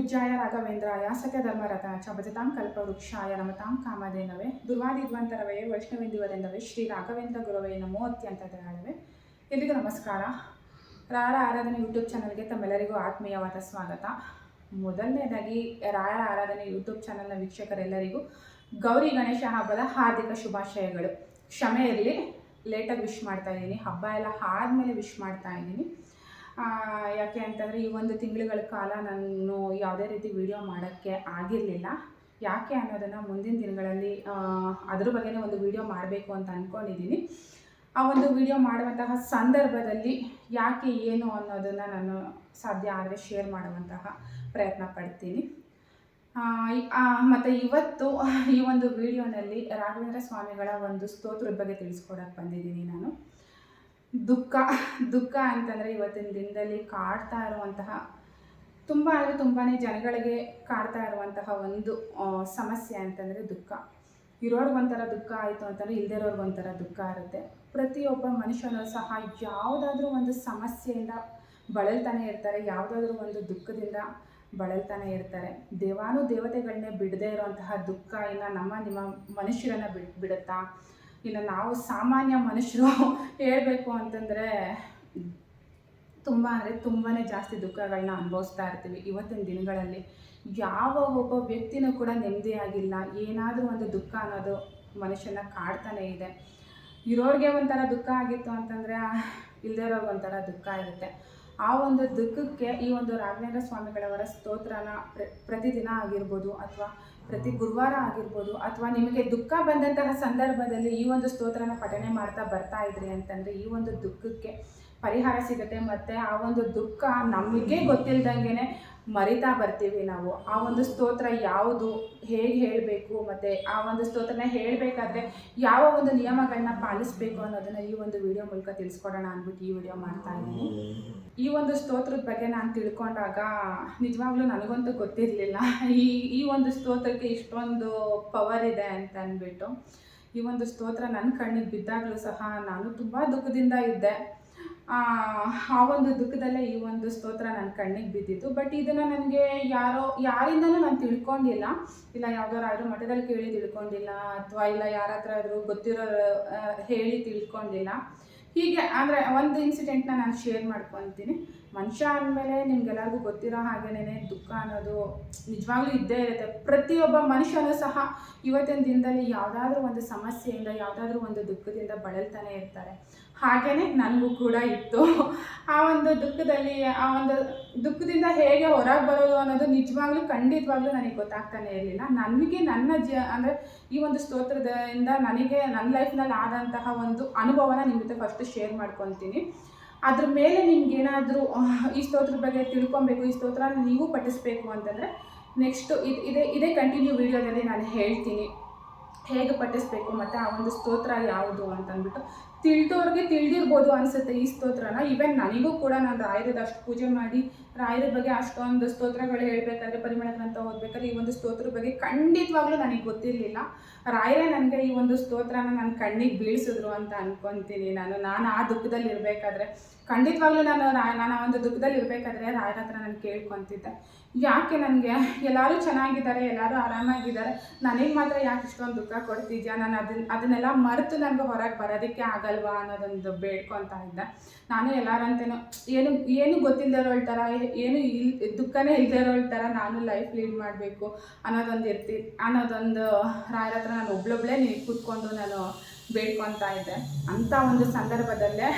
ಪೂಜ್ಯಾಯ ರಾಘವೇಂದ್ರಾಯ ಸತ್ಯಧರ್ಮರತನ ಚ ಭಜತಾಂ ಕಲ್ಪವೃಕ್ಷಾಯ, ನಮತಾಂ ಕಾಮಧೇನವೇ. ದುರ್ವಾದಿದ್ವಂತರವೇ ವೈಷ್ಣವೇಂದಿವರೆಂದವೇ ಶ್ರೀ ರಾಘವೇಂದ್ರ ಗುರುವೇ ನಮೋ ಅತ್ಯಂತ ದಯಾಳವೇ. ಎಲ್ಲಿಗೂ ನಮಸ್ಕಾರ. ರಾಯರ ಆರಾಧನೆ ಯೂಟ್ಯೂಬ್ ಚಾನಲ್ಗೆ ತಮ್ಮೆಲ್ಲರಿಗೂ ಆತ್ಮೀಯವಾದ ಸ್ವಾಗತ. ಮೊದಲನೇದಾಗಿ, ರಾಯರ ಆರಾಧನೆ ಯೂಟ್ಯೂಬ್ ಚಾನಲ್ನ ವೀಕ್ಷಕರೆಲ್ಲರಿಗೂ ಗೌರಿ ಗಣೇಶ ಹಬ್ಬದ ಹಾರ್ದಿಕ ಶುಭಾಶಯಗಳು. ಕ್ಷಮೆ ಇರಲಿ. ಲೇಟಾಗಿ ವಿಶ್ ಮಾಡ್ತಾ ಇದ್ದೀನಿ. ಹಬ್ಬ ಎಲ್ಲ ಆದಮೇಲೆ ವಿಶ್ ಮಾಡ್ತಾ ಇದ್ದೀನಿ. ಯಾಕೆ ಅಂತಂದರೆ ಈ ಒಂದು ತಿಂಗಳುಗಳ ಕಾಲ ನಾನು ಯಾವುದೇ ರೀತಿ ವಿಡಿಯೋ ಮಾಡೋಕ್ಕೆ ಆಗಿರಲಿಲ್ಲ. ಯಾಕೆ ಅನ್ನೋದನ್ನು ಮುಂದಿನ ದಿನಗಳಲ್ಲಿ ಅದ್ರ ಬಗ್ಗೆನೇ ಒಂದು ವಿಡಿಯೋ ಮಾಡಬೇಕು ಅಂತ ಅಂದ್ಕೊಂಡಿದ್ದೀನಿ ಆ ಒಂದು ವಿಡಿಯೋ ಮಾಡುವಂತಹ ಸಂದರ್ಭದಲ್ಲಿ ಯಾಕೆ ಏನು ಅನ್ನೋದನ್ನು ನಾನು ಸಾಧ್ಯ ಆದರೆ ಶೇರ್ ಮಾಡುವಂತಹ ಪ್ರಯತ್ನ ಪಡ್ತೀನಿ. ಮತ್ತು ಇವತ್ತು ಈ ಒಂದು ವಿಡಿಯೋನಲ್ಲಿ ರಾಘವೇಂದ್ರ ಸ್ವಾಮಿಗಳ ಒಂದು ಸ್ತೋತ್ರದ ಬಗ್ಗೆ ತಿಳಿಸ್ಕೊಡಕ್ಕೆ ಬಂದಿದ್ದೀನಿ ನಾನು. ದುಃಖ ದುಃಖ ಅಂತಂದರೆ ಇವತ್ತಿನ ದಿನದಲ್ಲಿ ಕಾಡ್ತಾ ಇರುವಂತಹ, ತುಂಬ ಅಂದರೆ ತುಂಬಾ ಜನಗಳಿಗೆ ಕಾಡ್ತಾ ಇರುವಂತಹ ಒಂದು ಸಮಸ್ಯೆ ಅಂತಂದರೆ ದುಃಖ. ಇರೋರ್ಗೊಂಥರ ದುಃಖ ಆಯಿತು ಅಂತಂದರೆ ಇಲ್ದಿರೋರ್ಗೊಂಥರ ದುಃಖ ಇರುತ್ತೆ ಪ್ರತಿಯೊಬ್ಬ ಮನುಷ್ಯನೂ ಸಹ ಯಾವುದಾದ್ರೂ ಒಂದು ಸಮಸ್ಯೆಯಿಂದ ಬಳಲ್ತಾನೆ ಇರ್ತಾರೆ, ಯಾವುದಾದ್ರೂ ಒಂದು ದುಃಖದಿಂದ ಬಳಲ್ತಾನೆ ಇರ್ತಾರೆ. ದೇವಾನು ದೇವತೆಗಳನ್ನೇ ಬಿಡದೇ ಇರುವಂತಹ ದುಃಖ ಇನ್ನು ನಮ್ಮ ನಿಮ್ಮ ಮನುಷ್ಯರನ್ನು ಬಿಡ್, ಬಿಡುತ್ತಾ ಇನ್ನು ನಾವು ಸಾಮಾನ್ಯ ಮನುಷ್ಯರು ಹೇಳಬೇಕು ಅಂತಂದರೆ ತುಂಬ ಅಂದರೆ ತುಂಬಾ ಜಾಸ್ತಿ ದುಃಖಗಳನ್ನ ಅನುಭವಿಸ್ತಾ ಇರ್ತೀವಿ ಇವತ್ತಿನ ದಿನಗಳಲ್ಲಿ. ಯಾವ ಒಬ್ಬ ವ್ಯಕ್ತಿನೂ ಕೂಡ ನೆಮ್ಮದಿಯಾಗಿಲ್ಲ ಏನಾದರೂ ಒಂದು ದುಃಖ ಅನ್ನೋದು ಮನುಷ್ಯನ ಕಾಡ್ತಾನೆ ಇದೆ. ಇರೋರಿಗೆ ಒಂಥರ ದುಃಖ ಆಗಿತ್ತು ಅಂತಂದರೆ ಇಲ್ದಿರೋರ್ಗೆ ಒಂಥರ ದುಃಖ ಇರುತ್ತೆ. ಆ ಒಂದು ದುಃಖಕ್ಕೆ ಈ ಒಂದು ರಾಘವೇಂದ್ರ ಸ್ವಾಮಿಗಳವರ ಸ್ತೋತ್ರನ ಪ್ರ, ಪ್ರತಿದಿನ ಆಗಿರ್ಬೋದು ಅಥವಾ ಪ್ರತಿ ಗುರುವಾರ ಆಗಿರ್ಬೋದು ಅಥವಾ ನಿಮಗೆ ದುಃಖ ಬಂದಂತಹ ಸಂದರ್ಭದಲ್ಲಿ ಈ ಒಂದು ಸ್ತೋತ್ರನ ಪಠಣೆ ಮಾಡ್ತಾ ಬರ್ತಾ ಇದ್ರಿ ಅಂತಂದರೆ ಈ ಒಂದು ದುಃಖಕ್ಕೆ ಪರಿಹಾರ ಸಿಗುತ್ತೆ ಮತ್ತು ಆ ಒಂದು ದುಃಖ ನಮಗೆ ಗೊತ್ತಿಲ್ದಂಗೆ ಮರಿತಾ ಬರ್ತೀವಿ ನಾವು. ಆ ಒಂದು ಸ್ತೋತ್ರ ಯಾವುದು, ಹೇಗೆ ಹೇಳಬೇಕು ಮತ್ತು ಆ ಒಂದು ಸ್ತೋತ್ರನ ಹೇಳಬೇಕಾದ್ರೆ ಯಾವ ಒಂದು ನಿಯಮಗಳನ್ನ ಪಾಲಿಸಬೇಕು ಅನ್ನೋದನ್ನು ಈ ಒಂದು ವಿಡಿಯೋ ಮೂಲಕ ತಿಳಿಸ್ಕೊಡೋಣ ಅಂದ್ಬಿಟ್ಟು ಈ ವಿಡಿಯೋ ಮಾಡ್ತಾ ಇದ್ದೀನಿ. ಈ ಒಂದು ಸ್ತೋತ್ರದ ಬಗ್ಗೆ ನಾನು ತಿಳ್ಕೊಂಡಾಗ ನಿಜವಾಗ್ಲೂ ನನಗಂತೂ ಗೊತ್ತಿರಲಿಲ್ಲ. ಈ ಈ ಒಂದು ಸ್ತೋತ್ರಕ್ಕೆ ಇಷ್ಟೊಂದು ಪವರ್ ಇದೆ ಅಂತ ಅಂದ್ಬಿಟ್ಟು ಈ ಒಂದು ಸ್ತೋತ್ರ ನನ್ನ ಕಣ್ಣಿಗೆ ಬಿದ್ದಾಗಲೂ ಸಹ ನಾನು ತುಂಬ ದುಃಖದಿಂದ ಇದ್ದೆ. ಆ ಒಂದು ದುಃಖದಲ್ಲೇ ಈ ಒಂದು ಸ್ತೋತ್ರ ನನ್ನ ಕಣ್ಣಿಗೆ ಬಿದ್ದಿತ್ತು. ಬಟ್ ಇದನ್ನು ನನಗೆ ಯಾರೋ, ಯಾರಿಂದನೂ ನಾನು ತಿಳ್ಕೊಂಡಿಲ್ಲ. ಇಲ್ಲ ಯಾವ್ದಾರು ಮಠದಲ್ಲಿ ಕೇಳಿ ತಿಳ್ಕೊಂಡಿಲ್ಲ, ಅಥವಾ ಇಲ್ಲ ಯಾರ ಹತ್ರ ಆದರೂ ಗೊತ್ತಿರೋ ಹೇಳಿ ತಿಳ್ಕೊಂಡಿಲ್ಲ. ಹೀಗೆ ಅಂದರೆ ಒಂದು ಇನ್ಸಿಡೆಂಟ್ನ ನಾನು ಶೇರ್ ಮಾಡ್ಕೊತೀನಿ. ಮನುಷ್ಯ ಅಂದಮೇಲೆ ನಿಮ್ಗೆಲ್ಲರಿಗೂ ಗೊತ್ತಿರೋ ಹಾಗೇನೆ ದುಃಖ ಅನ್ನೋದು ನಿಜವಾಗ್ಲೂ ಇದ್ದೇ ಇರುತ್ತೆ. ಪ್ರತಿಯೊಬ್ಬ ಮನುಷ್ಯನೂ ಸಹ ಇವತ್ತಿನ ದಿನದಲ್ಲಿ ಯಾವುದಾದ್ರೂ ಒಂದು ಸಮಸ್ಯೆಯಿಂದ, ಯಾವುದಾದ್ರೂ ಒಂದು ದುಃಖದಿಂದ ಬಳಲ್ತಾನೆ ಇರ್ತಾರೆ. ಹಾಗೆಯೇ ನನಗೂ ಕೂಡ ಇತ್ತು. ಆ ಒಂದು ದುಃಖದಲ್ಲಿ, ಆ ಒಂದು ದುಃಖದಿಂದ ಹೇಗೆ ಹೊರಗೆ ಬರೋದು ಅನ್ನೋದು ನಿಜವಾಗ್ಲೂ, ಖಂಡಿತವಾಗ್ಲೂ ನನಗೆ ಗೊತ್ತಾಗ್ತಾನೆ ಇರಲಿಲ್ಲ. ನನಗೆ ನನ್ನ ಜ, ಅಂದರೆ ಈ ಒಂದು ಸ್ತೋತ್ರದಿಂದ ನನಗೆ ನನ್ನ ಲೈಫ್ನಲ್ಲಿ ಆದಂತಹ ಒಂದು ಅನುಭವನ ನಿಮ್ಮ ಜೊತೆ ಫಸ್ಟ್ ಶೇರ್ ಮಾಡ್ಕೊತೀನಿ. ಅದ್ರ ಮೇಲೆ ನಿಮ್ಗೆ ಏನಾದರೂ ಈ ಸ್ತೋತ್ರದ ಬಗ್ಗೆ ತಿಳ್ಕೊಬೇಕು, ಈ ಸ್ತೋತ್ರನ ನೀವು ಪಠಿಸ್ಬೇಕು ಅಂತಂದರೆ ನೆಕ್ಸ್ಟು ಇದು, ಇದೇ ಇದೇ ಕಂಟಿನ್ಯೂ ವಿಡಿಯೋದಲ್ಲಿ ನಾನು ಹೇಳ್ತೀನಿ. ಹೇಗೆ ಪಠಿಸ್ಬೇಕು ಮತ್ತು ಆ ಒಂದು ಸ್ತೋತ್ರ ಯಾವುದು ಅಂತಂದ್ಬಿಟ್ಟು ತಿಳಿದವ್ರಿಗೆ ತಿಳಿದಿರ್ಬೋದು ಅನಿಸುತ್ತೆ ಈ ಸ್ತೋತ್ರನ. ಈವನ್ ನನಗೂ ಕೂಡ ನಾನು ಆಯುರ್ವೇದ ಅಷ್ಟು ಪೂಜೆ ಮಾಡಿ ರಾಯರ ಬಗ್ಗೆ ಅಷ್ಟೊಂದು ಸ್ತೋತ್ರಗಳು ಹೇಳ್ಬೇಕಾದ್ರೆ ಪರಿಮಳ ಗ್ರಂಥ ಓದ್ಬೇಕಾದ್ರೆ ಈ ಒಂದು ಸ್ತೋತ್ರದ ಬಗ್ಗೆ ಖಂಡಿತವಾಗ್ಲೂ ನನಗೆ ಗೊತ್ತಿರಲಿಲ್ಲ. ರಾಯರೇ ನನಗೆ ಈ ಒಂದು ಸ್ತೋತ್ರನ ನನ್ನ ಕಣ್ಣಿಗೆ ಬೀಳಿಸಿದ್ರು ಅಂತ ಅನ್ಕೊಂತೀನಿ ನಾನು. ನಾನು ಆ ದುಃಖದಲ್ಲಿ ಇರಬೇಕಾದ್ರೆ, ಖಂಡಿತವಾಗ್ಲೂ ನಾನು ನಾನು ಆ ಒಂದು ದುಃಖದಲ್ಲಿ ಇರಬೇಕಾದ್ರೆ ರಾಯರ ಹತ್ರ ನಾನು ಕೇಳ್ಕೊತಿದ್ದೆ. ಯಾಕೆ ನನಗೆ? ಎಲ್ಲರೂ ಚೆನ್ನಾಗಿದ್ದಾರೆ, ಎಲ್ಲರೂ ಆರಾಮಾಗಿದ್ದಾರೆ. ನನಗೆ ಮಾತ್ರ ಯಾಕೆ ಇಷ್ಟೊಂದು ದುಃಖ ಕೊಡ್ತಿದ್ಯಾ? ನಾನು ಅದನ್ನ ಅದನ್ನೆಲ್ಲ ಮರೆತು ನನಗೆ ಹೊರಗೆ ಬರೋದಕ್ಕೆ ಆಗಲ್ವಾ ಅನ್ನೋದೊಂದು ಬೇಡ್ಕೊತಾ ಇದ್ದೆ. ನಾನು ಎಲ್ಲರಂತೇನು, ಏನು ಏನು ಗೊತ್ತಿಲ್ಲದಿರೋಳ್ ಥರ ಏನು ಇಲ್, ದುಃಖನೇ ಇಲ್ದಿರೋಳ್ ಥರ ನಾನು ಲೈಫ್ ಲೀಡ್ ಮಾಡಬೇಕು ಅನ್ನೋದೊಂದು ಇರ್ತಿ, ಅನ್ನೋದೊಂದು ರಾಯರ ಹತ್ರ ನಾನು ಒಬ್ಳೊಬ್ಳೇ ನೀ ಕೂತ್ಕೊಂಡು ನಾನು ಬೇಡ್ಕೊತಾ ಇದ್ದೆ. ಅಂಥ ಒಂದು ಸಂದರ್ಭದಲ್ಲೇ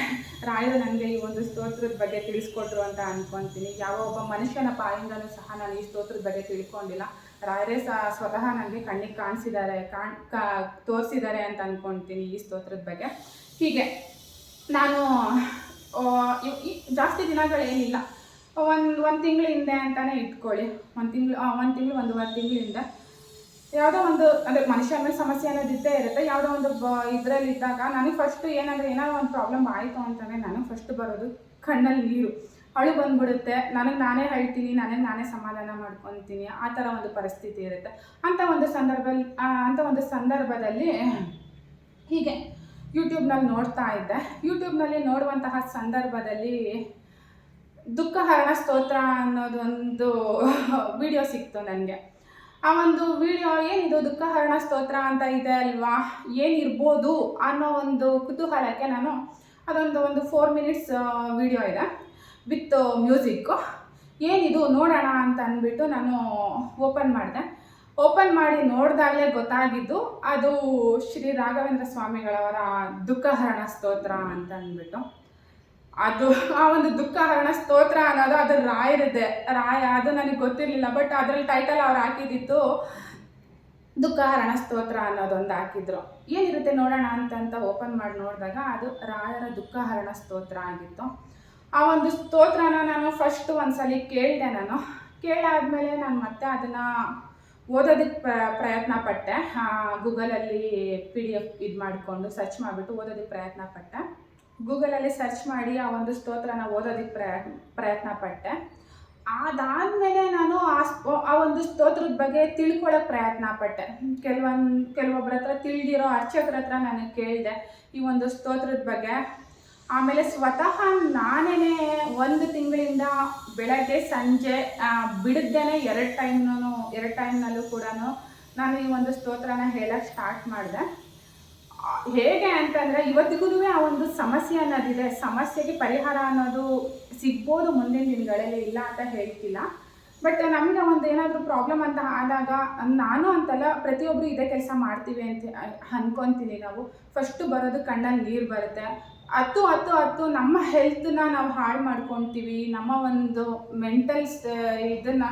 ರಾಯರು ನನಗೆ ಈ ಒಂದು ಸ್ತೋತ್ರದ ಬಗ್ಗೆ ತಿಳಿಸ್ಕೊಟ್ರು ಅಂತ ಅಂದ್ಕೊತೀನಿ ಯಾವ ಒಬ್ಬ ಮನುಷ್ಯನ ಬಾಯಿಂದನೂ ಸಹ ನಾನು ಈ ಸ್ತೋತ್ರದ ಬಗ್ಗೆ ತಿಳ್ಕೊಂಡಿಲ್ಲ. ರಾಯರೇ ಸಹ ಸ್ವತಃ ನನಗೆ ಕಣ್ಣಿಗೆ ಕಾಣಿಸಿದ್ದಾರೆ, ಕಾಣ್, ಕಾ, ತೋರಿಸಿದ್ದಾರೆ ಅಂತ ಅಂದ್ಕೊಳ್ತೀನಿ ಈ ಸ್ತೋತ್ರದ ಬಗ್ಗೆ. ಹೀಗೆ, ನಾನು ಜಾಸ್ತಿ ದಿನಗಳೇನಿಲ್ಲ. ಒಂದು ಒಂದು ತಿಂಗಳ ಹಿಂದೆ ಅಂತಲೇ ಇಟ್ಕೊಳ್ಳಿ. ಒಂದು ತಿಂಗಳು ಒಂದು ತಿಂಗಳು, ಒಂದೂವರೆ ತಿಂಗಳಿಂದ ಯಾವುದೋ ಒಂದು ಅಂದರೆ ಮನುಷ್ಯ ಮೇಲೆ ಸಮಸ್ಯೆ ಅನ್ನೋದು ಇದ್ದೇ ಇರುತ್ತೆ. ಯಾವುದೋ ಒಂದು ಬ, ಇದರಲ್ಲಿ ಇದ್ದಾಗ ನನಗೆ ಫಸ್ಟು ಏನಾದರೂ ಏನಾದರೂ ಒಂದು ಪ್ರಾಬ್ಲಮ್ ಆಯಿತು ಅಂತಂದರೆ ನನಗೆ ಫಸ್ಟ್ ಬರೋದು ಕಣ್ಣಲ್ಲಿ ನೀರು. ಅಳು ಬಂದ್ಬಿಡುತ್ತೆ. ನನಗೆ ನಾನೇ ಹೇಳ್ತೀನಿ, ನನಗೆ ನಾನೇ ಸಮಾಧಾನ ಮಾಡ್ಕೊತೀನಿ. ಆ ಥರ ಒಂದು ಪರಿಸ್ಥಿತಿ ಇರುತ್ತೆ. ಅಂಥ ಒಂದು ಸಂದರ್ಭದಲ್ಲಿ ಅಂತ ಒಂದು ಸಂದರ್ಭದಲ್ಲಿ ಹೀಗೆ ಯೂಟ್ಯೂಬ್ನಲ್ಲಿ ನೋಡ್ತಾ ಇದ್ದೆ. ಯೂಟ್ಯೂಬ್ನಲ್ಲಿ ನೋಡುವಂತಹ ಸಂದರ್ಭದಲ್ಲಿ ದುಃಖ ಹರಣ ಸ್ತೋತ್ರ ಅನ್ನೋದೊಂದು ವಿಡಿಯೋ ಸಿಕ್ತು ನನಗೆ. ಆ ಒಂದು ವಿಡಿಯೋ ಏನಿದು? ದುಃಖ ಹರಣ ಸ್ತೋತ್ರ ಅಂತ ಇದೆ ಅಲ್ವಾ? ಏನಿರ್ಬೋದು ಅನ್ನೋ ಒಂದು ಕುತೂಹಲಕ್ಕೆ ನಾನು ಅದೊಂದು ಒಂದು ಫೋರ್ ಮಿನಿಟ್ಸ್ ವಿಡಿಯೋ ಇದೆ ವಿತ್ ಮ್ಯೂಸಿಕ್ಕು ಏನಿದು? ನೋಡೋಣ ಅಂತ ಅಂದ್ಬಿಟ್ಟು ನಾನು ಓಪನ್ ಮಾಡಿದೆ. ಓಪನ್ ಮಾಡಿ ನೋಡಿದಾಗಲೇ ಗೊತ್ತಾಗಿದ್ದು ಅದು ಶ್ರೀ ರಾಘವೇಂದ್ರ ಸ್ವಾಮಿಗಳವರ ದುಃಖಹರಣ ಸ್ತೋತ್ರ ಅಂತ ಅಂದ್ಬಿಟ್ಟು. ಅದು ಆ ಒಂದು ದುಃಖ, ಹರಣ, ಸ್ತೋತ್ರ ಅನ್ನೋದು ಅದು ರಾಯರದ್ದೆ ರಾಯ, ಅದು ನನಗೆ ಗೊತ್ತಿರಲಿಲ್ಲ ಬಟ್ ಅದ್ರಲ್ಲಿ ಟೈಟಲ್ ಅವ್ರು ಹಾಕಿದ್ದಿತ್ತು ದುಃಖ, ಹರಣ, ಸ್ತೋತ್ರ ಅನ್ನೋದೊಂದು ಹಾಕಿದ್ರು. ಏನಿರುತ್ತೆ ನೋಡೋಣ ಅಂತಂತ ಓಪನ್ ಮಾಡಿ ನೋಡಿದಾಗ ಅದು ರಾಯರ ದುಃಖ, ಹರಣ, ಸ್ತೋತ್ರ ಆಗಿತ್ತು. ಆ ಒಂದು ಸ್ತೋತ್ರನ ನಾನು ಫಸ್ಟ್ ಒಂದ್ಸಲಿ ಕೇಳಿದೆ ನಾನು. ಕೇಳಾದ್ಮೇಲೆ ನಾನು ಮತ್ತೆ ಅದನ್ನು ಓದೋದಕ್ಕೆ ಪ್ರ, ಪ್ರಯತ್ನ ಪಟ್ಟೆ. ಗೂಗಲಲ್ಲಿ ಪಿ ಡಿ ಎಫ್ ಇದು ಮಾಡಿಕೊಂಡು ಸರ್ಚ್ ಮಾಡಿಬಿಟ್ಟು ಓದೋದಕ್ಕೆ ಪ್ರಯತ್ನ ಪಟ್ಟೆ. ಗೂಗಲಲ್ಲಿ ಸರ್ಚ್ ಮಾಡಿ ಆ ಒಂದು ಸ್ತೋತ್ರನ ಓದೋದಕ್ಕೆ ಪ್ರಯ ಪ್ರಯತ್ನ ಪಟ್ಟೆ ಅದಾದಮೇಲೆ ನಾನು ಆ ಆ ಒಂದು ಸ್ತೋತ್ರದ ಬಗ್ಗೆ ತಿಳ್ಕೊಳ್ಳೋಕೆ ಪ್ರಯತ್ನ ಪಟ್ಟೆ ಕೆಲವೊಂದು ಕೆಲವೊಬ್ಬರ ಹತ್ರ ತಿಳಿದಿರೋ ಅರ್ಚಕರ ಹತ್ರ ನಾನು ಕೇಳಿದೆ ಈ ಒಂದು ಸ್ತೋತ್ರದ ಬಗ್ಗೆ. ಆಮೇಲೆ ಸ್ವತಃ ನಾನೇ ಒಂದು ತಿಂಗಳಿಂದ ಬೆಳಗ್ಗೆ ಸಂಜೆ ಬಿಡದ್ದೇನೆ ಎರಡು ಟೈಮ್ನೂ, ಎರಡು ಟೈಮ್ನಲ್ಲೂ ಕೂಡ ನಾನು ಈ ಒಂದು ಸ್ತೋತ್ರನ ಹೇಳಕ್ಕೆ ಸ್ಟಾರ್ಟ್ ಮಾಡಿದೆ. ಹೇಗೆ ಅಂತಂದರೆ ಇವತ್ತಿಗೂ ಆ ಒಂದು ಸಮಸ್ಯೆ ಅನ್ನೋದಿದೆ. ಸಮಸ್ಯೆಗೆ ಪರಿಹಾರ ಅನ್ನೋದು ಸಿಗ್ಬೋದು ಮುಂದಿನ ದಿನಗಳಲ್ಲಿ ಇಲ್ಲ ಅಂತ ಹೇಳ್ತಿಲ್ಲ. ಬಟ್ ನಮಗೆ ಒಂದು ಏನಾದರೂ ಪ್ರಾಬ್ಲಮ್ ಅಂತ ಆದಾಗ, ನಾನು ಅಂತಲ್ಲ ಪ್ರತಿಯೊಬ್ಬರು ಇದೇ ಕೆಲಸ ಮಾಡ್ತೀವಿ ಅಂತ ಅಂದ್ಕೊತೀನಿ ನಾವು. ಫಸ್ಟು ಬರೋದು ಕಣ್ಣಲ್ಲಿ ನೀರು ಬರುತ್ತೆ. ಹತ್ತು ಹತ್ತು ಹತ್ತು ನಮ್ಮ ಹೆಲ್ತನ್ನ ನಾವು ಹಾಳು ಮಾಡ್ಕೊತೀವಿ. ನಮ್ಮ ಒಂದು ಮೆಂಟಲ್ ಇದನ್ನು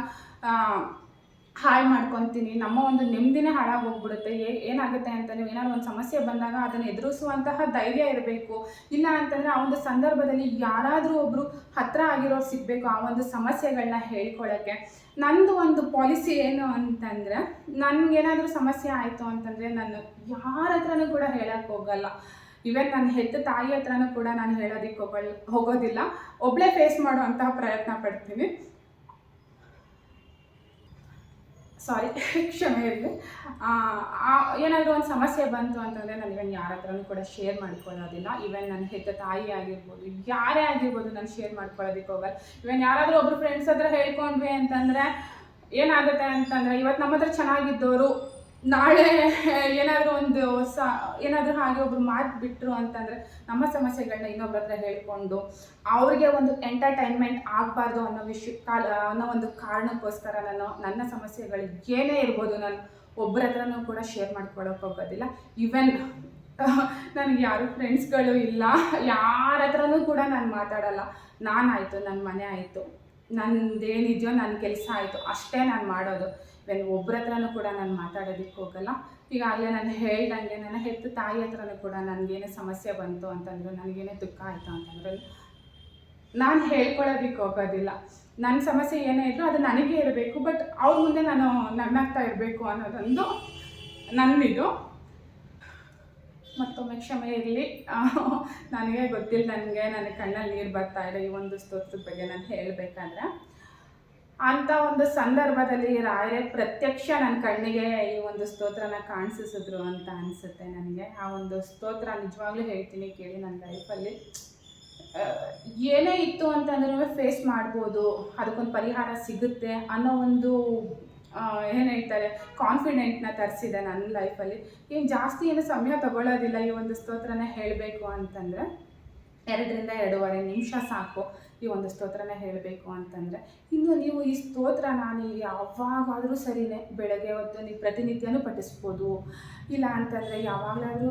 ಹಾಳು ಮಾಡ್ಕೊತೀನಿ, ನಮ್ಮ ಒಂದು ನೆಮ್ಮದಿನೇ ಹಾಳಾಗಿ ಹೋಗ್ಬಿಡುತ್ತೆ ಏ ಏನಾಗುತ್ತೆ ಅಂತ ನೀವು ಏನಾದ್ರು ಒಂದು ಸಮಸ್ಯೆ ಬಂದಾಗ ಅದನ್ನು ಎದುರಿಸುವಂತಹ ಧೈರ್ಯ ಇರಬೇಕು. ಇಲ್ಲ ಅಂತಂದರೆ ಆ ಒಂದು ಸಂದರ್ಭದಲ್ಲಿ ಯಾರಾದರೂ ಒಬ್ಬರು ಹತ್ತಿರ ಆಗಿರೋರು ಸಿಗಬೇಕು ಆ ಒಂದು ಸಮಸ್ಯೆಗಳನ್ನ ಹೇಳ್ಕೊಳ್ಳೋಕ್ಕೆ ನಂದು ಒಂದು ಪಾಲಿಸಿ ಏನು ಅಂತಂದರೆ, ನನಗೇನಾದರೂ ಸಮಸ್ಯೆ ಆಯಿತು ಅಂತಂದರೆ ನಾನು ಯಾರ ಹತ್ರನೂ ಕೂಡ ಹೇಳೋಕ್ಕೆ ಹೋಗಲ್ಲ. ಇವನ್ ನನ್ನ ಹೆತ್ತ ತಾಯಿ ಹತ್ರನೂ ಕೂಡ ನಾನು ಹೇಳೋದಕ್ಕೆ ಹೋಗೋದಿಲ್ಲ. ಒಬ್ಬಳೇ ಫೇಸ್ ಮಾಡುವಂತಹ ಪ್ರಯತ್ನ ಪಡ್ತೀನಿ. ಸಾರಿ ಕ್ಷಮೆ ಇರಲಿ ಏನಾದರೂ ಒಂದು ಸಮಸ್ಯೆ ಬಂತು ಅಂತಂದರೆ ನಾನು ಇವನ್ ಯಾರ ಹತ್ರನೂ ಕೂಡ ಶೇರ್ ಮಾಡ್ಕೊಳ್ಳೋದಿಲ್ಲ. ಇವನ್ ನನ್ನ ಹೆತ್ತ ತಾಯಿ ಆಗಿರ್ಬೋದು, ಯಾರೇ ಆಗಿರ್ಬೋದು ನಾನು ಶೇರ್ ಮಾಡ್ಕೊಳ್ಳೋದಕ್ಕೆ ಹೋಗಲ್ಲ. ಇವನ್ ಯಾರಾದರೂ ಒಬ್ಬರು ಫ್ರೆಂಡ್ಸ್ ಹತ್ರ ಹೇಳ್ಕೊಂಡ್ವಿ ಅಂತಂದರೆ ಏನಾಗುತ್ತೆ ಅಂತಂದರೆ ಇವತ್ತು ನಮ್ಮ ಹತ್ರ ಚೆನ್ನಾಗಿದ್ದವರು ನಾಳೆ ಏನಾದರೂ ಒಂದು ಹೊಸ, ಏನಾದರೂ ಹಾಗೆ ಒಬ್ರು ಮಾತು ಬಿಟ್ಟರು ಅಂತಂದರೆ ನಮ್ಮ ಸಮಸ್ಯೆಗಳನ್ನ ಇನ್ನೊಬ್ರ ಹತ್ರ ಹೇಳ್ಕೊಂಡು ಅವ್ರಿಗೆ ಒಂದು ಎಂಟರ್ಟೈನ್ಮೆಂಟ್ ಆಗಬಾರ್ದು ಅನ್ನೋ ವಿಷಯ, ಕಾಲ, ಅನ್ನೋ ಒಂದು ಕಾರಣಕ್ಕೋಸ್ಕರ ನಾನು ನನ್ನ ಸಮಸ್ಯೆಗಳು ಏನೇ ಇರ್ಬೋದು ನಾನು ಒಬ್ಬರ ಹತ್ರನೂ ಕೂಡ ಶೇರ್ ಮಾಡ್ಕೊಳ್ಳೋಕೆ ಹೋಗೋದಿಲ್ಲ. ಈವನ್ ನನಗೆ ಯಾರು ಫ್ರೆಂಡ್ಸ್ಗಳು ಇಲ್ಲ. ಯಾರ ಹತ್ರನೂ ಕೂಡ ನಾನು ಮಾತಾಡಲ್ಲ. ನಾನಾಯಿತು ನನ್ನ ಮನೆ ಆಯಿತು, ನಂದೇನಿದೆಯೋ ನನ್ನ ಕೆಲಸ ಆಯಿತು, ಅಷ್ಟೇ ನಾನು ಮಾಡೋದು. ವೆನ್ ಒಬ್ಬರ ಹತ್ರನೂ ಕೂಡ ನಾನು ಮಾತಾಡೋದಕ್ಕೆ ಹೋಗಲ್ಲ. ಈಗ ಅಲ್ಲೇ ನಾನು ಹೇಳ್ದಂಗೆ, ನನ್ನ ಹೆತ್ತು ತಾಯಿ ಹತ್ರನೂ ಕೂಡ ನನಗೇನೇ ಸಮಸ್ಯೆ ಬಂತು ಅಂತಂದ್ರೆ, ನನಗೇನೇ ದುಃಖ ಆಯಿತು ಅಂತಂದ್ರೆ. ನಾನು ಹೇಳ್ಕೊಳ್ಳೋದಕ್ಕೆ ಹೋಗೋದಿಲ್ಲ. ನನ್ನ ಸಮಸ್ಯೆ ಏನೇ ಇದ್ದರೂ ಅದು ನನಗೆ ಇರಬೇಕು, ಬಟ್ ಅವ್ರ ಮುಂದೆ ನಾನು ನನ್ನಾಗ್ತಾ ಇರಬೇಕು ಅನ್ನೋದೊಂದು ನನ್ನಿದು. ಮತ್ತೊಮ್ಮೆ ಕ್ಷಮೆ ಇರಲಿ. ನನಗೆ ಗೊತ್ತಿಲ್ಲ ನನಗೆ, ನನ್ನ ಕಣ್ಣಲ್ಲಿ ನೀರು ಬರ್ತಾ ಇದೆ ಈ ಒಂದು ಸ್ತೋತ್ರದ ಬಗ್ಗೆ ನಾನು ಹೇಳಬೇಕಾದ್ರೆ. ಅಂತ ಒಂದು ಸಂದರ್ಭದಲ್ಲಿ ರಾಯರೇ ಪ್ರತ್ಯಕ್ಷ ನನ್ನ ಕಣ್ಣಿಗೆ ಈ ಒಂದು ಸ್ತೋತ್ರನ ಕಾಣಿಸಿಸಿದ್ರು ಅಂತ ಅನಿಸುತ್ತೆ ನನಗೆ. ಆ ಒಂದು ಸ್ತೋತ್ರ ನಿಜವಾಗ್ಲೂ ಹೇಳ್ತೀನಿ ಕೇಳಿ ನನ್ನ ಲೈಫಲ್ಲಿ ಏನೇ ಇತ್ತು ಅಂತಂದ್ರೂ ಫೇಸ್ ಮಾಡ್ಬೋದು, ಅದಕ್ಕೊಂದು ಪರಿಹಾರ ಸಿಗುತ್ತೆ ಅನ್ನೋ ಒಂದು ಏನು ಹೇಳ್ತಾರೆ ಕಾನ್ಫಿಡೆಂಟ್ನ ತರಿಸಿದೆ ನನ್ನ ಲೈಫಲ್ಲಿ ಏನು ಜಾಸ್ತಿ ಏನು ಸಮಯ ತಗೊಳ್ಳೋದಿಲ್ಲ ಈ ಒಂದು ಸ್ತೋತ್ರನ ಹೇಳಬೇಕು ಅಂತಂದರೆ, ಎರಡರಿಂದ ಎರಡೂವರೆ ನಿಮಿಷ ಸಾಕು. ಈ ಒಂದು ಸ್ತೋತ್ರನ ಹೇಳಬೇಕು ಅಂತಂದರೆ, ಇನ್ನು ನೀವು ಈ ಸ್ತೋತ್ರ ನಾನು ಯಾವಾಗಾದರೂ ಸರಿಯೇ ಬೆಳಗ್ಗೆ ಹೊತ್ತು ನೀವು ಪ್ರತಿನಿತ್ಯನೂ ಪಠಿಸ್ಬೋದು. ಇಲ್ಲ ಅಂತಂದರೆ ಯಾವಾಗಲಾದರೂ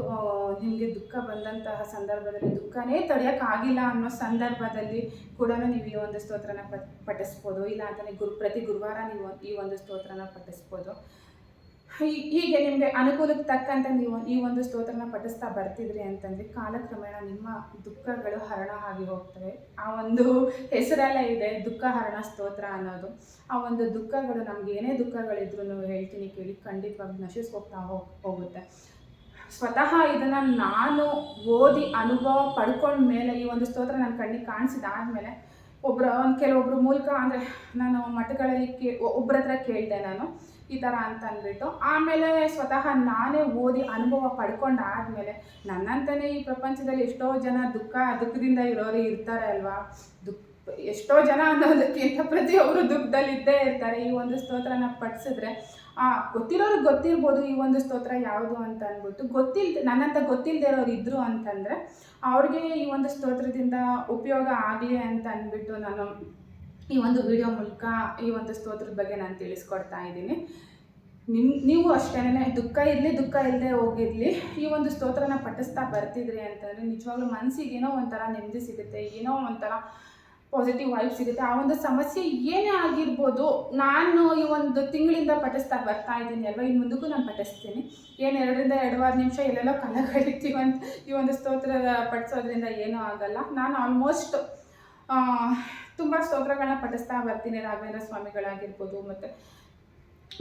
ನಿಮಗೆ ದುಃಖ ಬಂದಂತಹ ಸಂದರ್ಭದಲ್ಲಿ ದುಃಖನೇ ತಡೆಯೋಕ್ಕಾಗಿಲ್ಲ ಅನ್ನೋ ಸಂದರ್ಭದಲ್ಲಿ ಕೂಡ ನೀವು ಈ ಒಂದು ಸ್ತೋತ್ರನ ಪಠಿಸ್ಬೋದು. ಇಲ್ಲ ಅಂತಲೇ ಗುರು, ಪ್ರತಿ ಗುರುವಾರ ನೀವು ಈ ಒಂದು ಸ್ತೋತ್ರನ ಪಠಿಸ್ಬೋದು. ಹೀಗೆ ನಿಮಗೆ ಅನುಕೂಲಕ್ಕೆ ತಕ್ಕಂತೆ ನೀವು ಈ ಒಂದು ಸ್ತೋತ್ರನ ಪಠಿಸ್ತಾ ಬರ್ತಿದ್ರಿ ಅಂತಂದರೆ ಕಾಲಕ್ರಮೇಣ ನಿಮ್ಮ ದುಃಖಗಳು ಹರಣ ಆಗಿ ಹೋಗ್ತವೆ. ಆ ಒಂದು ಹೆಸರಲ್ಲೇ ಇದೆ ದುಃಖ ಹರಣ ಸ್ತೋತ್ರ ಅನ್ನೋದು. ಆ ಒಂದು ದುಃಖಗಳು ನಮ್ಗೆ ಏನೇ ದುಃಖಗಳಿದ್ರು ಹೇಳ್ತೀನಿ ಕೇಳಿ ಖಂಡಿತವಾಗಿ ನಶಿಸ್ಕೋಗ್ತಾ ಹೋಗ್ ಹೋಗುತ್ತೆ. ಸ್ವತಃ ಇದನ್ನು ನಾನು ಓದಿ ಅನುಭವ ಪಡ್ಕೊಂಡ ಮೇಲೆ ಈ ಒಂದು ಸ್ತೋತ್ರ ನನ್ನ ಕಣ್ಣಿಗೆ ಕಾಣಿಸಿದಾದ್ಮೇಲೆ ಒಬ್ಬರ ಒಂದು ಕೆಲವೊಬ್ಬರು ಮೂಲಕ ಅಂದರೆ ನಾನು ಮಠಗಳಲ್ಲಿ ಕೇ ಒಬ್ಬರ ಹತ್ರ ಕೇಳಿದೆ ನಾನು. ಈ ಥರ ಅಂತ ಅಂದ್ಬಿಟ್ಟು ಆಮೇಲೆ ಸ್ವತಃ ನಾನೇ ಓದಿ ಅನುಭವ ಪಡ್ಕೊಂಡಾದ್ಮೇಲೆ ನನ್ನಂತಲೇ ಈ ಪ್ರಪಂಚದಲ್ಲಿ ಎಷ್ಟೋ ಜನ ದುಃಖ, ದುಃಖದಿಂದ ಇರೋರು ಇರ್ತಾರೆ ಅಲ್ವಾ? ದುಃಖ, ಎಷ್ಟೋ ಜನ ಅನ್ನೋದಕ್ಕಿಂತ ಪ್ರತಿಯೊಬ್ಬರು ದುಃಖದಲ್ಲಿದ್ದೇ ಇರ್ತಾರೆ. ಈ ಒಂದು ಸ್ತೋತ್ರನ ಪಠಿಸಿದ್ರೆ, ಆ, ಗೊತ್ತಿರೋರಿಗೆ ಗೊತ್ತಿರ್ಬೋದು ಈ ಒಂದು ಸ್ತೋತ್ರ ಯಾವುದು ಅಂತ ಅಂದ್ಬಿಟ್ಟು. ಗೊತ್ತಿಲ್ದೆ, ನನ್ನಂತ ಗೊತ್ತಿಲ್ಲದೆ ಇರೋರು ಇದ್ದರು ಅಂತಂದರೆ, ಅವ್ರಿಗೆ ಈ ಒಂದು ಸ್ತೋತ್ರದಿಂದ ಉಪಯೋಗ ಆಗಲಿ ಅಂತ ಅಂದ್ಬಿಟ್ಟು ನಾನು ಈ ಒಂದು ವಿಡಿಯೋ ಮೂಲಕ ಈ ಒಂದು ಸ್ತೋತ್ರದ ಬಗ್ಗೆ ನಾನು ತಿಳಿಸ್ಕೊಡ್ತಾ ಇದ್ದೀನಿ. ನಿಮ್ ನೀವು ಅಷ್ಟೇನೆ ದುಃಖ ಇರಲಿ, ದುಃಖ ಇಲ್ಲದೆ ಹೋಗಿರಲಿ, ಈ ಒಂದು ಸ್ತೋತ್ರನ ಪಠಿಸ್ತಾ ಬರ್ತಿದ್ರಿ ಅಂತಂದರೆ ನಿಜವಾಗ್ಲೂ ಮನಸ್ಸಿಗೆ ಏನೋ ಒಂಥರ ನೆಮ್ಮದಿ ಸಿಗುತ್ತೆ, ಏನೋ ಒಂಥರ ಪಾಸಿಟಿವ್ ವೈಬ್ ಸಿಗುತ್ತೆ. ಆ ಒಂದು ಸಮಸ್ಯೆ ಏನೇ ಆಗಿರ್ಬೋದು, ನಾನು ಈ ಒಂದು ತಿಂಗಳಿಂದ ಪಠಿಸ್ತಾ ಬರ್ತಾ ಇದ್ದೀನಿ ಅಲ್ವಾ? ಇನ್ನು ಮುಂದಕ್ಕೂ ನಾನು ಪಠಿಸ್ತೀನಿ. ಏನು ಎರಡರಿಂದ ಎರಡುವಾರು ನಿಮಿಷ ಎಲ್ಲೆಲ್ಲೋ ಕಾಲ ಅಂತ ಈ ಒಂದು ಸ್ತೋತ್ರದ ಪಠಿಸೋದ್ರಿಂದ ಏನೂ ಆಗಲ್ಲ. ನಾನು ಆಲ್ಮೋಸ್ಟ್ ತುಂಬ ಸ್ತೋತ್ರಗಳನ್ನ ಪಠಿಸ್ತಾ ಬರ್ತೀನಿ ರಾಘವೇಂದ್ರ ಸ್ವಾಮಿಗಳಾಗಿರ್ಬೋದು ಮತ್ತು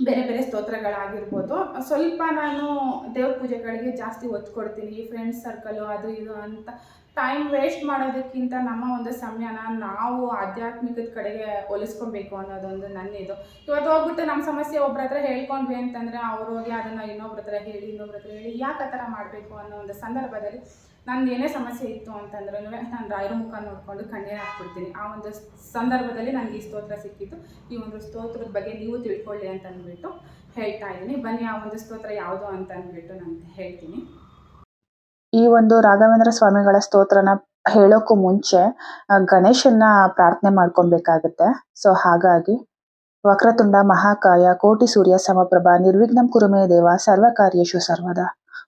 ಬೇರೆ ಬೇರೆ ಸ್ತೋತ್ರಗಳಾಗಿರ್ಬೋದು. ಸ್ವಲ್ಪ ನಾನು ದೇವ್ರ ಪೂಜೆಗಳಿಗೆ ಜಾಸ್ತಿ ಒತ್ತು ಕೊಡ್ತೀನಿ. ಫ್ರೆಂಡ್ಸ್ ಸರ್ಕಲು ಅದು ಇದು ಅಂತ ಟೈಮ್ ವೇಸ್ಟ್ ಮಾಡೋದಕ್ಕಿಂತ ನಮ್ಮ ಒಂದು ಸಮಯನ ನಾವು ಆಧ್ಯಾತ್ಮಿಕದ ಕಡೆಗೆ ಒಲಿಸ್ಕೊಬೇಕು ಅನ್ನೋದೊಂದು ನನ್ನ ಇದು ಇವತ್ತು ಹೋಗ್ಬಿಟ್ಟು ನಮ್ಮ ಸಮಸ್ಯೆ ಒಬ್ರ ಹತ್ರ ಹೇಳ್ಕೊಂಡ್ವಿ ಅಂತಂದರೆ ಅವ್ರು ಹೋಗಿ ಅದನ್ನು ಇನ್ನೊಬ್ರ ಹತ್ರ ಹೇಳಿ, ಇನ್ನೊಬ್ರ ಹತ್ರ ಹೇಳಿ ಯಾಕೆ ಆ ಥರ ಮಾಡಬೇಕು ಅನ್ನೋ ಒಂದು ಸಂದರ್ಭದಲ್ಲಿ ನಂದು ಏನೇ ಸಮಸ್ಯೆ ಇತ್ತು ಅಂತಂದ್ರೆ ನಾನು ರಾಯರ ಮುಖ ನೋಡಿಕೊಂಡು ಕಣ್ಣೀರು ಹಾಕ್ಬಿಡ್ತೀನಿ. ಆ ಒಂದು ಸಂದರ್ಭದಲ್ಲಿ ನನಗೆ ಈ ಸ್ತೋತ್ರ ಸಿಕ್ಕಿತ್ತು. ಈ ಒಂದು ಸ್ತೋತ್ರದ ಬಗ್ಗೆ ನೀವು ತಿಳ್ಕೊಳ್ಳಿ ಅಂತ ಅಂದ್ಬಿಟ್ಟು ಹೇಳ್ತಾ ಇದ್ದೀನಿ. ಬನ್ನಿ, ಆ ಒಂದು ಸ್ತೋತ್ರ ಯಾವುದು ಅಂತ ಅಂದ್ಬಿಟ್ಟು ನಾನು ಹೇಳ್ತೀನಿ. ಈ ಒಂದು ರಾಘವೇಂದ್ರ ಸ್ವಾಮಿಗಳ ಸ್ತೋತ್ರನ ಹೇಳೋಕ್ಕೂ ಮುಂಚೆ ಗಣೇಶನ್ನ ಪ್ರಾರ್ಥನೆ ಮಾಡ್ಕೊಬೇಕಾಗತ್ತೆ. ಸೊ, ಹಾಗಾಗಿ ವಕ್ರತುಂಡ, ಮಹಾಕಾಯ, ಕೋಟಿ ಸೂರ್ಯ, ಸಮಪ್ರಭಾ, ನಿರ್ವಿಘ್ನಂ ಕುರುಮೇ ದೇವ ಸರ್ವ ಕಾರ್ಯೇಶು ಸರ್ವದ.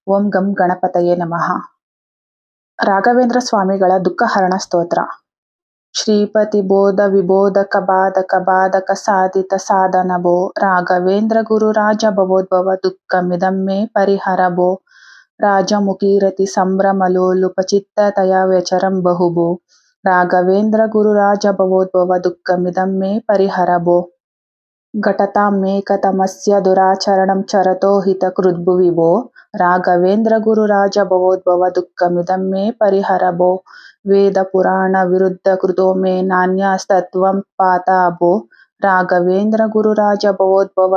ಓಂ ಗಂ ಗಣಪತಯೇ ನಮಃ. ರಾಘವೇಂದ್ರ ಸ್ವಾಮಿಗಳ ದುಃಖಹರಣ ಸ್ತೋತ್ರ ಶ್ರೀಪತಿ ಬೋಧ ವಿಬೋಧಕ ಬಾಧಕ ಬಾಧಕ ಸಾಧಿತ ಸಾಧನಭೋ ರಾಘವೇಂದ್ರ ಗುರು ರಾಜ ಭವೋದ್ಭವ ದುಃಖಮಿದಮ್ಮೆ ಪರಿಹರ ಭೋ ರಾಜಮುಖೀರತಿ ಸಂಭ್ರಮಲೋಲುಪಚಿತ್ತತಯ ವ್ಯಚರಂ ಬಹುಭೋ ರಾಘವೇಂದ್ರ ಗುರು ರಾಜ ಭವೋದ್ಭವ ದುಃಖಮಿದಂ ಮಿದಮ್ಮೆ ಪರಿಹರ ಭೋ ಘಟತಾಂ ಮೇಕತಮಸ್ಯ ದುರಾಚರಣಂ ಚರತೋ ಹಿತ ಕೃದ್ಭುವಿ ಭೋ ರಾಘವೇಂದ್ರ ಗುರು ರಾಜ ಭವೋದ್ಭವ ದುಃಖಮಿದಂ ಮೇ ಪರಿಹರ ಭೋ ವೇದ ಪುರಾಣ ವಿರುದ್ಧ ಕೃತೋ ಮೇ ನಾನ್ಯಸ್ತತ್ವಂ ಪಾತಾ ಭೋ ರಾಘವೇಂದ್ರ ಗುರು ರಾಜ ಭವೋದ್ಭವ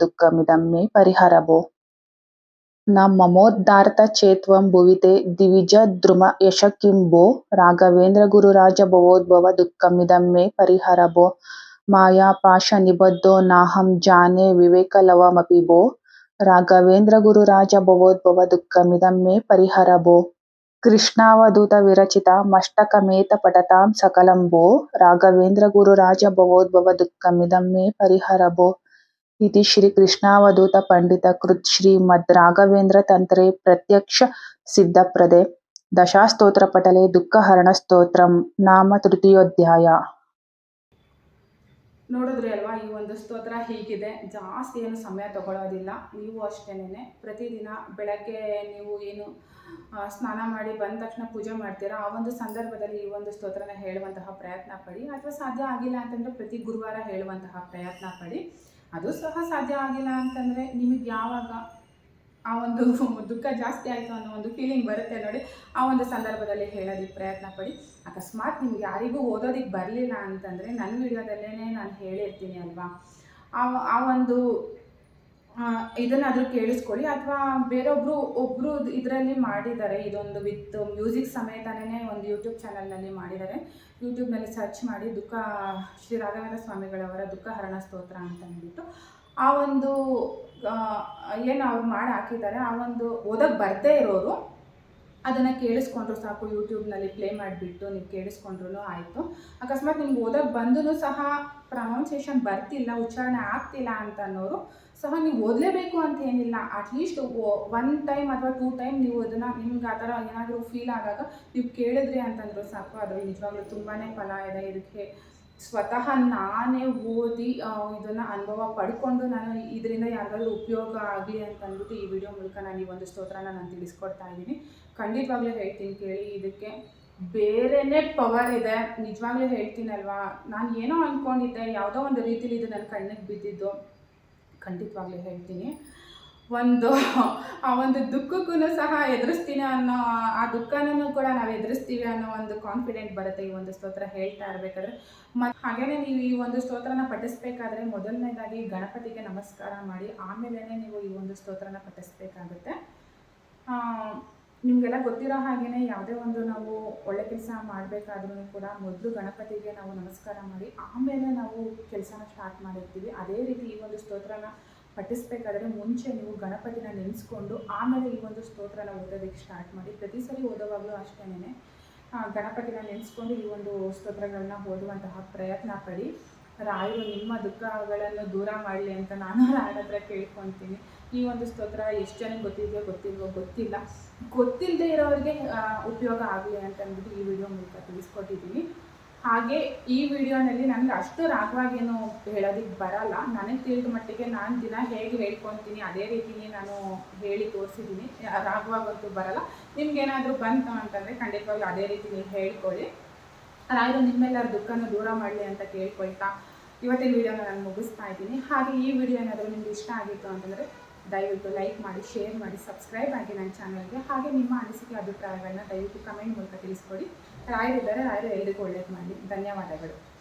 ದುಃಖಮಿದಂ ಮೇ ಪರಿಹರ ಭೋ ದ್ರಾಗಿಷ್ಟಂ ದಾಸ್ಯಸಿ ಭಕ್ತೇಭ್ಯ ಸ್ತ್ವಮಿತಿ ತ್ವಾಪಂ ಭೋ ರಾಘವೇಂದ್ರ ಗುರು ರಾಜ ಭವೋದ್ಭವ ದುಃಖಮಿದಂ ಮೇ ಪರಿಹರ ಭೋ ಯದ್ಯಪಿ ದಯಾಳುಹೃದಿ ವಿಖ್ಯಾತ ಸ್ತಹೃದೃಕ್ಷಂ ಮಮುದ್ಧರ ಭೋ ರಾಘವೇಂದ್ರ ಗುರು ರಾಜ ಭವೋದ್ಭವ ದುಃಖಮಿದಂ ಮೇ ಕೃಷ್ಣಾವಧೂತ ವಿರಚಿತ ಮಷ್ಟಕಮೇತ ಪಠತಾಂ ಸಕಲಂಬೋ ರಾಘವೇಂದ್ರ ಗುರು ರಾಜ ಭವೋದ್ಭವ ದುಃಖಮಿದಂ ಮೇ ಪರಿಹರ ಭೋ ಇತಿ ಶ್ರೀ ಕೃಷ್ಣಾವಧೂತ ಪಂಡಿತ ಕೃತ್ ಶ್ರೀಮದ್ ರಾಘವೇಂದ್ರ ತಂತ್ರೆ ಪ್ರತ್ಯಕ್ಷ ಸಿದ್ಧಪ್ರದೆ. ದಶಾಸ್ತೋತ್ರ ಪಟಲೆ ದುಃಖಹರಣ ಸ್ತೋತ್ರಂ ನಾಮ ತೃತೀಯೋಧ್ಯಾಯ. ನೋಡಿದ್ರಿ ಅಲ್ವಾ? ಈ ಒಂದು ಸ್ತೋತ್ರ ಹೀಗಿದೆ. ಜಾಸ್ತಿ ಏನು ಸಮಯ ತಗೊಳ್ಳೋದಿಲ್ಲ ನೀವು ಅಷ್ಟೇನೆ ಪ್ರತಿದಿನ ಬೆಳಗ್ಗೆ ನೀವು ಏನು ಸ್ನಾನ ಮಾಡಿ ಬಂದ ತಕ್ಷಣ ಪೂಜೆ ಮಾಡ್ತೀರಾ? ಆ ಒಂದು ಸಂದರ್ಭದಲ್ಲಿ ಈ ಒಂದು ಸ್ತೋತ್ರನ ಹೇಳುವಂತಹ ಪ್ರಯತ್ನ ಪಡಿ. ಅಥವಾ ಸಾಧ್ಯ ಆಗಿಲ್ಲ ಅಂತಂದರೆ ಪ್ರತಿ ಗುರುವಾರ ಹೇಳುವಂತಹ ಪ್ರಯತ್ನ ಪಡಿ. ಅದು ಸಹ ಸಾಧ್ಯ ಆಗಿಲ್ಲ ಅಂತಂದರೆ ನಿಮಗೆ ಯಾವಾಗ ಆ ಒಂದು ದುಃಖ ಜಾಸ್ತಿ ಆಯಿತು ಅನ್ನೋ ಒಂದು ಫೀಲಿಂಗ್ ಬರುತ್ತೆ ನೋಡಿ. ಆ ಒಂದು ಸಂದರ್ಭದಲ್ಲಿ ಹೇಳೋದಕ್ಕೆ ಪ್ರಯತ್ನ ಪಡಿ. ಅಕಸ್ಮಾತ್ ನಿಮ್ಗೆ ಯಾರಿಗೂ ಓದೋದಕ್ಕೆ ಬರಲಿಲ್ಲ ಅಂತಂದರೆ ನನ್ನ ವಿಡಿಯೋದಲ್ಲೇ ನಾನು ಹೇಳಿರ್ತೀನಿ ಅಲ್ವಾ? ಆ ಆ ಒಂದು ಇದನ್ನಾದರೂ ಕೇಳಿಸ್ಕೊಳ್ಳಿ ಅಥವಾ ಬೇರೊಬ್ಬರು ಒಬ್ಬರು ಇದರಲ್ಲಿ ಮಾಡಿದ್ದಾರೆ. ಇದೊಂದು ವಿತ್ ಮ್ಯೂಸಿಕ್ ಸಮೇತನೇ ಒಂದು ಯೂಟ್ಯೂಬ್ ಚಾನಲ್ನಲ್ಲಿ ಮಾಡಿದ್ದಾರೆ. ಯೂಟ್ಯೂಬ್ನಲ್ಲಿ ಸರ್ಚ್ ಮಾಡಿ ದುಃಖ, ಶ್ರೀ ರಾಘವೇಂದ್ರ ಸ್ವಾಮಿಗಳವರ ದುಃಖ ಹರಣ ಸ್ತೋತ್ರ ಅಂತ ಹೇಳ್ಬಿಟ್ಟು ಆ ಒಂದು ಏನು ಅವ್ರು ಮಾಡಿ ಹಾಕಿದ್ದಾರೆ, ಆ ಒಂದು ಓದಕ್ಕೆ ಬರದೇ ಇರೋರು ಅದನ್ನು ಕೇಳಿಸ್ಕೊಂಡ್ರು ಸಾಕು ಯೂಟ್ಯೂಬ್ನಲ್ಲಿ ಪ್ಲೇ ಮಾಡಿಬಿಟ್ಟು ನೀವು ಕೇಳಿಸ್ಕೊಂಡ್ರು ಆಯಿತು. ಅಕಸ್ಮಾತ್ ನಿಮ್ಗೆ ಓದಕ್ಕೆ ಬಂದೂ ಸಹ ಪ್ರೊನೌನ್ಸಿಯೇಷನ್ ಬರ್ತಿಲ್ಲ, ಉಚ್ಚಾರಣೆ ಆಗ್ತಿಲ್ಲ ಅಂತ ಅನ್ನೋರು ಸಹ ನೀವು ಓದಲೇಬೇಕು ಅಂತ ಏನಿಲ್ಲ. ಅಟ್ಲೀಸ್ಟ್ ಒನ್ ಟೈಮ್ ಅಥವಾ ಟೂ ಟೈಮ್ ನೀವು ಅದನ್ನು ನಿಮ್ಗೆ ಆ ಥರ ಏನಾದರೂ ಫೀಲ್ ಆದಾಗ ನೀವು ಕೇಳಿದ್ರಿ ಅಂತಂದ್ರು ಸಾಕು, ಅದು ನಿಜವಾಗ್ಲೂ ತುಂಬಾ ಫಲ ಇದೆ. ಇದಕ್ಕೆ ಸ್ವತಃ ನಾನೇ ಓದಿ ಇದನ್ನು ಅನುಭವ ಪಡ್ಕೊಂಡು ನಾನು ಇದರಿಂದ ಯಾರಿಗಾದ್ರೂ ಉಪಯೋಗ ಆಗಲಿ ಅಂತ ಅಂದ್ಬಿಟ್ಟು ಈ ವಿಡಿಯೋ ಮೂಲಕ ನಾನು ಈ ಒಂದು ಸ್ತೋತ್ರನ ನಾನು ತಿಳಿಸ್ಕೊಡ್ತಾ ಇದ್ದೀನಿ. ಖಂಡಿತವಾಗ್ಲೂ ಹೇಳ್ತೀನಿ ಕೇಳಿ, ಇದಕ್ಕೆ ಬೇರೆನೇ ಪವರ್ ಇದೆ. ನಿಜವಾಗ್ಲೂ ಹೇಳ್ತೀನಲ್ವಾ? ನಾನು ಏನೋ ಅಂದ್ಕೊಂಡಿದ್ದೆ ಯಾವುದೋ ಒಂದು ರೀತಿಲಿ ಇದು ನನ್ನ ಕಣ್ಣಿಗೆ ಬಿದ್ದಿದ್ದು. ಖಂಡಿತವಾಗ್ಲೂ ಹೇಳ್ತೀನಿ. ಒಂದು, ಆ ಒಂದು ದುಃಖಕ್ಕೂ ಸಹ ಎದುರಿಸ್ತೀನಿ ಅನ್ನೋ ಆ ದುಃಖನೂ ಕೂಡ ನಾವು ಎದುರಿಸ್ತೀವಿ ಅನ್ನೋ ಒಂದು ಕಾನ್ಫಿಡೆಂಟ್ ಬರುತ್ತೆ ಈ ಒಂದು ಸ್ತೋತ್ರ ಹೇಳ್ತಾ ಇರಬೇಕಾದ್ರೆ. ಮತ್ತು ಹಾಗೆಯೇ ನೀವು ಈ ಒಂದು ಸ್ತೋತ್ರನ ಪಠಿಸ್ಬೇಕಾದ್ರೆ ಮೊದಲನೇದಾಗಿ ಗಣಪತಿಗೆ ನಮಸ್ಕಾರ ಮಾಡಿ ಆಮೇಲೆ ನೀವು ಈ ಒಂದು ಸ್ತೋತ್ರನ ಪಠಿಸ್ಬೇಕಾಗುತ್ತೆ. ನಿಮಗೆಲ್ಲ ಗೊತ್ತಿರೋ ಹಾಗೆಯೇ ಯಾವುದೇ ಒಂದು ನಾವು ಒಳ್ಳೆ ಕೆಲಸ ಮಾಡಬೇಕಾದ್ರೂ ಕೂಡ ಮೊದಲು ಗಣಪತಿಗೆ ನಾವು ನಮಸ್ಕಾರ ಮಾಡಿ, ಆಮೇಲೆ ನಾವು ಕೆಲಸನ ಸ್ಟಾರ್ಟ್ ಮಾಡಿರ್ತೀವಿ. ಅದೇ ರೀತಿ ಈ ಒಂದು ಸ್ತೋತ್ರನ ಪಠಿಸ್ಬೇಕಾದ್ರೆ ಮುಂಚೆ ನೀವು ಗಣಪತಿನ ನೆನೆಸ್ಕೊಂಡು ಆಮೇಲೆ ಈ ಒಂದು ಸ್ತೋತ್ರನ ಓದೋದಕ್ಕೆ ಸ್ಟಾರ್ಟ್ ಮಾಡಿ. ಪ್ರತಿ ಸರಿ ಓದೋವಾಗಲೂ ಅಷ್ಟೇನೆ ಗಣಪತಿನ ನೆನೆಸ್ಕೊಂಡು ಈ ಒಂದು ಸ್ತೋತ್ರಗಳನ್ನ ಓದುವಂತಹ ಪ್ರಯತ್ನ ಪಡಿ. ರಾಯರು, ನಿಮ್ಮ ದುಃಖಗಳನ್ನು ದೂರ ಮಾಡಲಿ ಅಂತ ನಾನು ರಾಯರ ಹತ್ರ ಕೇಳ್ಕೊತೀನಿ. ಈ ಒಂದು ಸ್ತೋತ್ರ ಎಷ್ಟು ಜನಕ್ಕೆ ಗೊತ್ತಿದೆಯೋ ಗೊತ್ತಿಲ್ವೋ ಗೊತ್ತಿಲ್ಲ. ಗೊತ್ತಿಲ್ಲದೆ ಇರೋರಿಗೆ ಉಪಯೋಗ ಆಗಲಿ ಅಂತ ಅಂದ್ಬಿಟ್ಟು ಈ ವಿಡಿಯೋ ಮೂಲಕ ತಿಳಿಸ್ಕೊಟ್ಟಿದ್ದೀನಿ. ಹಾಗೆ ಈ ವಿಡಿಯೋನಲ್ಲಿ ನನಗೆ ಅಷ್ಟು ರಾಗವಾಗೇನು ಹೇಳೋದಕ್ಕೆ ಬರಲ್ಲ. ನನಗೆ ತಿಳಿದ ಮಟ್ಟಿಗೆ ನಾನು ದಿನ ಹೇಗೆ ಹೇಳ್ಕೊತೀನಿ, ಅದೇ ರೀತಿನೇ ನಾನು ಹೇಳಿ ತೋರಿಸಿದ್ದೀನಿ. ರಾಗವಾಗಂತೂ ಬರಲ್ಲ. ನಿಮ್ಗೇನಾದರೂ ಬಂತು ಅಂತಂದರೆ ಖಂಡಿತವಾಗ್ಲೂ ಅದೇ ರೀತಿ ನೀವು ಹೇಳ್ಕೊಳ್ಳಿ. ರಾಯರು ನಿಮ್ಮೆಲ್ಲರ ದುಃಖನ ದೂರ ಮಾಡಲಿ ಅಂತ ಕೇಳ್ಕೊಳ್ತಾ ಇವತ್ತಿನ ವಿಡಿಯೋನ ನಾನು ಮುಗಿಸ್ತಾ ಇದ್ದೀನಿ. ಹಾಗೆ ಈ ವಿಡಿಯೋ ಏನಾದರೂ ನಿಮ್ಗೆ ಇಷ್ಟ ಆಗಿತ್ತು ಅಂತಂದರೆ ದಯವಿಟ್ಟು ಲೈಕ್ ಮಾಡಿ, ಶೇರ್ ಮಾಡಿ, ಸಬ್ಸ್ಕ್ರೈಬ್ ಆಗಿ ನನ್ನ ಚಾನಲ್ಗೆ. ಹಾಗೆ ನಿಮ್ಮ ಅನಿಸಿಕೆ, ಅಭಿಪ್ರಾಯಗಳನ್ನ ದಯವಿಟ್ಟು ಕಮೆಂಟ್ ಮೂಲಕ ತಿಳಿಸ್ಕೊಡಿ. ರಾಯರಿದ್ದಾರೆ ರಾಯರು ಎಲ್ರಿಗೂ ಒಳ್ಳೇದು ಮಾಡಿ. ಧನ್ಯವಾದಗಳು.